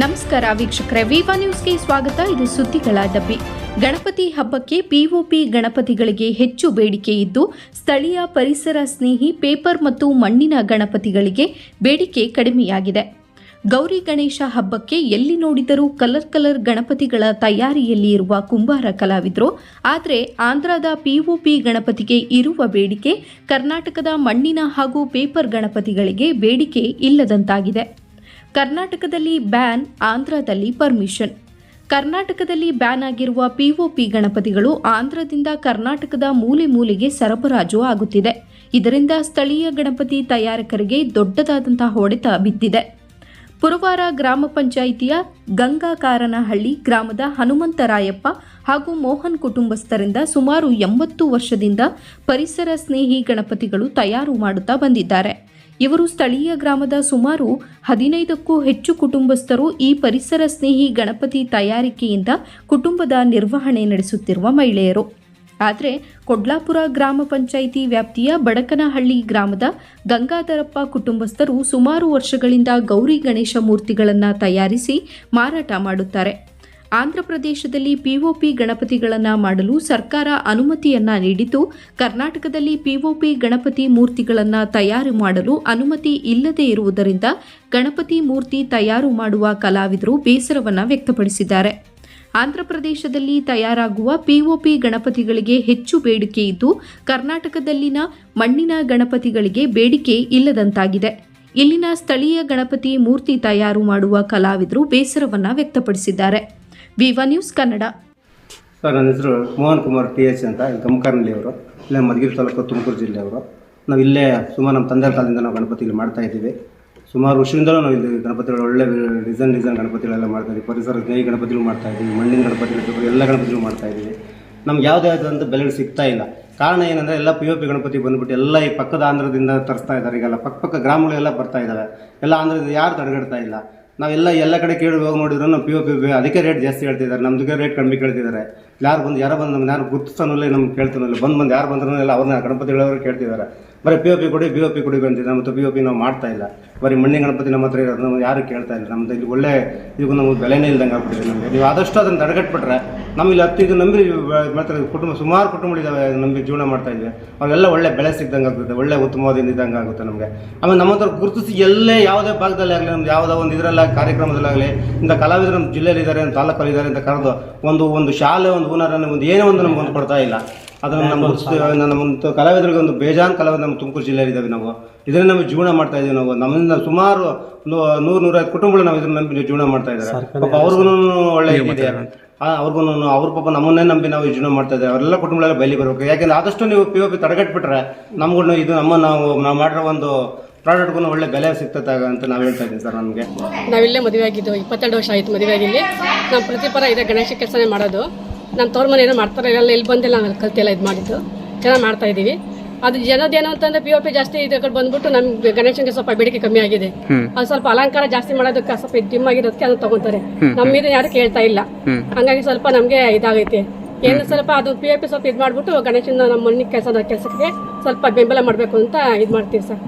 ನಮಸ್ಕಾರ ವೀಕ್ಷಕರೇ, ವಿವಾ ನ್ಯೂಸ್ಗೆ ಸ್ವಾಗತ. ಇದು ಸುದ್ದಿಗಳ ಡಬ್ಬಿ. ಗಣಪತಿ ಹಬ್ಬಕ್ಕೆ ಪಿಒಪಿ ಗಣಪತಿಗಳಿಗೆ ಹೆಚ್ಚು ಬೇಡಿಕೆ ಇದ್ದು, ಸ್ಥಳೀಯ ಪರಿಸರ ಸ್ನೇಹಿ, ಪೇಪರ್ ಮತ್ತು ಮಣ್ಣಿನ ಗಣಪತಿಗಳಿಗೆ ಬೇಡಿಕೆ ಕಡಿಮೆಯಾಗಿದೆ. ಗೌರಿ ಗಣೇಶ ಹಬ್ಬಕ್ಕೆ ಎಲ್ಲಿ ನೋಡಿದರೂ ಕಲರ್ ಕಲರ್ ಗಣಪತಿಗಳ ತಯಾರಿಯಲ್ಲಿ ಇರುವ ಕುಂಬಾರ ಕಲಾವಿದರು. ಆದರೆ ಆಂಧ್ರದ ಪಿಒಪಿ ಗಣಪತಿಗೆ ಇರುವ ಬೇಡಿಕೆ ಕರ್ನಾಟಕದ ಮಣ್ಣಿನ ಹಾಗೂ ಪೇಪರ್ ಗಣಪತಿಗಳಿಗೆ ಬೇಡಿಕೆ ಇಲ್ಲದಂತಾಗಿದೆ. ಕರ್ನಾಟಕದಲ್ಲಿ ಬ್ಯಾನ್, ಆಂಧ್ರದಲ್ಲಿ ಪರ್ಮಿಷನ್. ಕರ್ನಾಟಕದಲ್ಲಿ ಬ್ಯಾನ್ ಆಗಿರುವ ಪಿಒಪಿ ಗಣಪತಿಗಳು ಆಂಧ್ರದಿಂದ ಕರ್ನಾಟಕದ ಮೂಲೆ ಮೂಲೆಗೆ ಸರಬರಾಜು ಆಗುತ್ತಿದೆ. ಇದರಿಂದ ಸ್ಥಳೀಯ ಗಣಪತಿ ತಯಾರಕರಿಗೆ ದೊಡ್ಡದಾದಂತಹ ಹೊಡೆತ ಬಿದ್ದಿದೆ. ಪುರವಾರ ಗ್ರಾಮ ಪಂಚಾಯಿತಿಯ ಗಂಗಾಕಾರನಹಳ್ಳಿ ಗ್ರಾಮದ ಹನುಮಂತರಾಯಪ್ಪ ಹಾಗೂ ಮೋಹನ್ ಕುಟುಂಬಸ್ಥರಿಂದ ಸುಮಾರು ಎಂಬತ್ತು ವರ್ಷದಿಂದ ಪರಿಸರ ಸ್ನೇಹಿ ಗಣಪತಿಗಳು ತಯಾರು ಮಾಡುತ್ತಾ ಬಂದಿದ್ದಾರೆ. ಇವರು ಸ್ಥಳೀಯ ಗ್ರಾಮದ ಸುಮಾರು ಹದಿನೈದಕ್ಕೂ ಹೆಚ್ಚು ಕುಟುಂಬಸ್ಥರು ಈ ಪರಿಸರ ಸ್ನೇಹಿ ಗಣಪತಿ ತಯಾರಿಕೆಯಿಂದ ಕುಟುಂಬದ ನಿರ್ವಹಣೆ ನಡೆಸುತ್ತಿರುವ ಮಹಿಳೆಯರು. ಆದರೆ ಕೊಡ್ಲಾಪುರ ಗ್ರಾಮ ಪಂಚಾಯಿತಿ ವ್ಯಾಪ್ತಿಯ ಬಡಕನಹಳ್ಳಿ ಗ್ರಾಮದ ಗಂಗಾಧರಪ್ಪ ಕುಟುಂಬಸ್ಥರು ಸುಮಾರು ವರ್ಷಗಳಿಂದ ಗೌರಿ ಗಣೇಶ ಮೂರ್ತಿಗಳನ್ನು ತಯಾರಿಸಿ ಮಾರಾಟ ಮಾಡುತ್ತಾರೆ. ಆಂಧ್ರಪ್ರದೇಶದಲ್ಲಿ ಪಿಒಪಿ ಗಣಪತಿಗಳನ್ನು ಮಾಡಲು ಸರ್ಕಾರ ಅನುಮತಿಯನ್ನ ನೀಡಿದ್ದು, ಕರ್ನಾಟಕದಲ್ಲಿ ಪಿಒಪಿ ಗಣಪತಿ ಮೂರ್ತಿಗಳನ್ನು ತಯಾರು ಮಾಡಲು ಅನುಮತಿ ಇಲ್ಲದೇ ಇರುವುದರಿಂದ ಗಣಪತಿ ಮೂರ್ತಿ ತಯಾರು ಮಾಡುವ ಕಲಾವಿದರು ಬೇಸರವನ್ನು ವ್ಯಕ್ತಪಡಿಸಿದ್ದಾರೆ. ಆಂಧ್ರಪ್ರದೇಶದಲ್ಲಿ ತಯಾರಾಗುವ ಪಿಒಪಿ ಗಣಪತಿಗಳಿಗೆ ಹೆಚ್ಚು ಬೇಡಿಕೆ ಇದ್ದು, ಕರ್ನಾಟಕದಲ್ಲಿನ ಮಣ್ಣಿನ ಗಣಪತಿಗಳಿಗೆ ಬೇಡಿಕೆ ಇಲ್ಲದಂತಾಗಿದೆ. ಇಲ್ಲಿನ ಸ್ಥಳೀಯ ಗಣಪತಿ ಮೂರ್ತಿ ತಯಾರು ಮಾಡುವ ಕಲಾವಿದರು ಬೇಸರವನ್ನು ವ್ಯಕ್ತಪಡಿಸಿದ್ದಾರೆ. ವಿವಾ ನ್ಯೂಸ್ ಕನ್ನಡ. ಸರ್, ನನ್ನ ಹೆಸರು ಮೋಹನ್ ಕುಮಾರ್ ಟಿ ಎಚ್ ಅಂತ ಅವರು ಇಲ್ಲೇ ಮಧುಗಿರಿ ತಾಲೂಕು ತುಮಕೂರು ಜಿಲ್ಲೆಯವರು. ನಾವು ಇಲ್ಲೇ ಸುಮಾರು ನಮ್ಮ ತಂದೆ ಕಾಲದಿಂದ ನಾವು ಗಣಪತಿ ಇಲ್ಲಿ ಮಾಡ್ತಾ ಇದ್ದೀವಿ. ಸುಮಾರು ವರ್ಷದಿಂದಲೂ ನಾವು ಇಲ್ಲಿ ಗಣಪತಿಗಳು ಒಳ್ಳೆ ಡಿಸೈನ್ ಡಿಸೈನ್ ಗಣಪತಿಗಳೆಲ್ಲ ಮಾಡ್ತಾ ಇದ್ದೀವಿ. ಪರಿಸರ ಸ್ನೇಹಿ ಗಣಪತಿಗಳು ಮಾಡ್ತಾ ಇದ್ದೀವಿ. ಮಣ್ಣಿನ ಗಣಪತಿಗಳು ಎಲ್ಲ ಗಣಪತಿಗಳು ಮಾಡ್ತಾ ಇದ್ದೀವಿ. ನಮ್ಗೆ ಯಾವುದೇ ಆದಂಥ ಬೆಲೆಗಳು ಸಿಗ್ತಾ ಇಲ್ಲ. ಕಾರಣ ಏನಂದರೆ ಎಲ್ಲ ಪಿ ಒ ಪಿ ಗಣಪತಿ ಬಂದ್ಬಿಟ್ಟು ಎಲ್ಲ ಈ ಪಕ್ಕದ ಆಂಧ್ರದಿಂದ ತರಿಸ್ತಾ ಇದ್ದಾರೆ. ಈಗೆಲ್ಲ ಪಕ್ಕ ಪಕ್ಕ ಗ್ರಾಮಗಳೆಲ್ಲ ಬರ್ತಾ ಇದ್ದಾವೆ. ಎಲ್ಲ ಆಂಧ್ರದಿಂದ ಯಾರು ತಡೆಗಡ್ತಾ ಇಲ್ಲ. ನಾವೆಲ್ಲ ಎಲ್ಲ ಕಡೆ ಕೇಳಿ ಹೋಗಿ ನೋಡಿದ್ರು ನಾವು ಪಿ ಒ ಪಿ ಅದಕ್ಕೆ ರೇಟ್ ಜಾಸ್ತಿ ಹೇಳ್ತಿದ್ದಾರೆ ನಮ್ದಕ್ಕೆ ರೇಟ್ ಕಡಿಮೆ ಕೇಳ್ತಿದ್ದಾರೆ ಯಾರು ಬಂದು, ಯಾರೋ ಬಂದು ನಮ್ಗೆ ಯಾರು ಗುರುತಿಸ್ತಾನಲ್ಲ ನಮ್ಗೆ ಕೇಳ್ತಾನಲ್ಲ ಬಂದು ಬಂದು ಯಾರು ಬಂದ್ರೂ ಎಲ್ಲ ಅವ್ರನ್ನ ಗಣಪತಿಗಳವರು ಕೇಳ್ತಿದ್ದಾರೆ ಬರೀ ಪಿ ಒ ಪಿ ಕೊಡಿ ಬಿ ಒ ಪಿ ಕೊಡಿ ಅಂತಿದ್ದಾರೆ. ಮತ್ತು ಪಿ ಒ ಪಿ ನಾವು ಮಾಡ್ತಾ ಇಲ್ಲ. ಬರೀ ಮಣ್ಣಿನ ಗಣಪತಿ ನಮ್ಮ ಹತ್ರ ಇರೋದು ಯಾರು ಕೇಳ್ತಾ ಇಲ್ಲ. ನಮ್ದು ಇಲ್ಲಿ ಒಳ್ಳೆ, ಇದಕ್ಕೂ ನಮ್ಗೆ ಬೆಲೆನೇ ಇಲ್ದಂಗೆ ಆಗ್ಬಿಟ್ಟಿದೆ ನಮಗೆ. ನೀವು ಆದಷ್ಟು ಅದನ್ನು ತಡೆಗಟ್ಬಿಟ್ರೆ ನಮ್ಮ ಇಲ್ಲಿ ಹತ್ತು ಇದು ನಂಬಿ ಮಾಡ್ತಾರೆ ಕುಟುಂಬ, ಸುಮಾರು ಕುಟುಂಬಗಳಿದ್ದಾವೆ ನಂಬಿ ಜೀವನ ಮಾಡ್ತಾ ಇದ್ವಿ. ಅವೆಲ್ಲ ಒಳ್ಳೆ ಬೆಲೆ ಸಿಗ್ದಂಗೆ ಆಗ್ತದೆ ಒಳ್ಳೆ ಉತ್ತಮವಾದಿಂದ ಇದ್ದಂಗೆ ಆಗುತ್ತೆ ನಮಗೆ. ಆಮೇಲೆ ನಮ್ಮ ಹತ್ರ ಗುರುತಿಸಿ ಎಲ್ಲೇ ಯಾವುದೇ ಭಾಗದಲ್ಲಿ ಆಗಲಿ, ನಮ್ದು ಯಾವುದೋ ಒಂದು ಇದರಲ್ಲ ಕಾರ್ಯಕ್ರಮದಲ್ಲಾಗಲಿ ಇಂಥ ಕಲಾವಿದರು ನಮ್ಮ ಜಿಲ್ಲೆಯಲ್ಲಿ ಇದ್ದಾರೆ ತಾಲೂಕಲ್ಲಿ ಇದ್ದಾರೆ ಅಂತ ಕರೆದು ಒಂದು ಒಂದು ಶಾಲೆ, ಒಂದು ಹುನರನ್ನು ಒಂದು ಏನೋ ಒಂದು ನಮ್ಗೆ ಒಂದು ಕೊಡ್ತಾ ಇಲ್ಲ. ಅದನ್ನು ನಮ್ಮ ನಮ್ಮ ಕಲಾವಿದರಿಗೆ ಒಂದು ಬೇಜಾನ್ ಕಲಾವಿದ ನಮ್ಮ ತುಮಕೂರು ಜಿಲ್ಲೆಯಲ್ಲಿ ಇದ್ದಾವೆ ನಾವು. ಇದರಿಂದ ನಾವು ಜೀವನ ಮಾಡ್ತಾ ಇದ್ದೀವಿ ನಾವು. ನಮ್ಮಿಂದ ಸುಮಾರು ನೂರು ನೂರೈವತ್ತು ಕುಟುಂಬಗಳು ನಾವು ಇದನ್ನ ನಂಬಿ ಜೀವನ ಮಾಡ್ತಾ ಇದ್ದಾರೆ. ಪಾಪ ಅವ್ರಿಗೂ ಒಳ್ಳೆ ಇದೆ ಅವ್ರಿಗೂ ಅವ್ರ ಪಾಪ ನಮ್ಮನ್ನೇ ನಂಬಿ ನಾವು ಜೀವನ ಮಾಡ್ತಾ ಇದ್ದಾರೆ. ಅವರೆಲ್ಲ ಕುಟುಂಬಗಳೆಲ್ಲ ಬಯಲಿ ಬರಬೇಕು. ಯಾಕೆಂದ್ರೆ ಆದಷ್ಟು ನೀವು ಪಿ ಒ ಪಿ ತಡೆಗಟ್ಬಿಟ್ರೆ ನಮ್ಗೂ ಇದು ನಮ್ಮ ನಾವು ನಾವು ಮಾಡಿರೋ ಒಂದು ಪ್ರಾಡಕ್ಟ್ಗೂ ಒಳ್ಳೆ ಬೆಲೆ ಸಿಗ್ತದೆ ಅಂತ ನಾವು ಹೇಳ್ತಾ ಇದ್ದೀವಿ ಸರ್ ನಮಗೆ. ನಾವಿಲ್ಲೇ ಮದುವೆ ಆಗಿದ್ದು ಇಪ್ಪತ್ತೆರಡು ವರ್ಷ ಆಯಿತು ಮದುವೆ ಆಗಿಲ್ಲಿ ನಾವು ಪ್ರತಿಪರ ಇದೆ ಗಣೇಶ ಕೆಲಸನೇ ಮಾಡೋದು. ನಮ್ಮ ತವ್ರ ಮನೆ ಏನೋ ಮಾಡ್ತಾರೆ ಎಲ್ಲ ಇಲ್ಲಿ ಬಂದಿಲ್ಲ ನಾವು ಕಲ್ತೆಲ್ಲ ಇದು ಮಾಡಿದ್ದು. ಚೆನ್ನಾಗಿ ಮಾಡ್ತಾ ಇದ್ದೀವಿ ಅದು ಜನದೇನು ಅಂತಂದ್ರೆ ಪಿ ಒ ಪಿ ಜಾಸ್ತಿ ಇದ್ರ ಕಡೆ ಬಂದ್ಬಿಟ್ಟು ನಮ್ಗೆ ಗಣೇಶನ್ಗೆ ಸ್ವಲ್ಪ ಬೇಡಿಕೆ ಕಮ್ಮಿ ಆಗಿದೆ. ಅದು ಸ್ವಲ್ಪ ಅಲಂಕಾರ ಜಾಸ್ತಿ ಮಾಡೋದಕ್ಕೆ ಸ್ವಲ್ಪ ಡಿಮ್ ಆಗಿರೋದಕ್ಕೆ ಅದನ್ನ ತಗೊಂತಾರೆ. ನಮ್ಮ ಇದು ಯಾರು ಕೇಳ್ತಾ ಇಲ್ಲ. ಹಂಗಾಗಿ ಸ್ವಲ್ಪ ನಮಗೆ ಇದಾಗೈತೆ. ಏನು ಸ್ವಲ್ಪ ಅದು ಪಿ ಒ ಪಿ ಸ್ವಲ್ಪ ಇದು ಮಾಡ್ಬಿಟ್ಟು ಗಣೇಶನ ನಮ್ಮ ಮನೆ ಕೆಲಸದ ಕೆಲಸಕ್ಕೆ ಸ್ವಲ್ಪ ಬೆಂಬಲ ಮಾಡಬೇಕು ಅಂತ ಇದು ಮಾಡ್ತೀವಿ ಸರ್.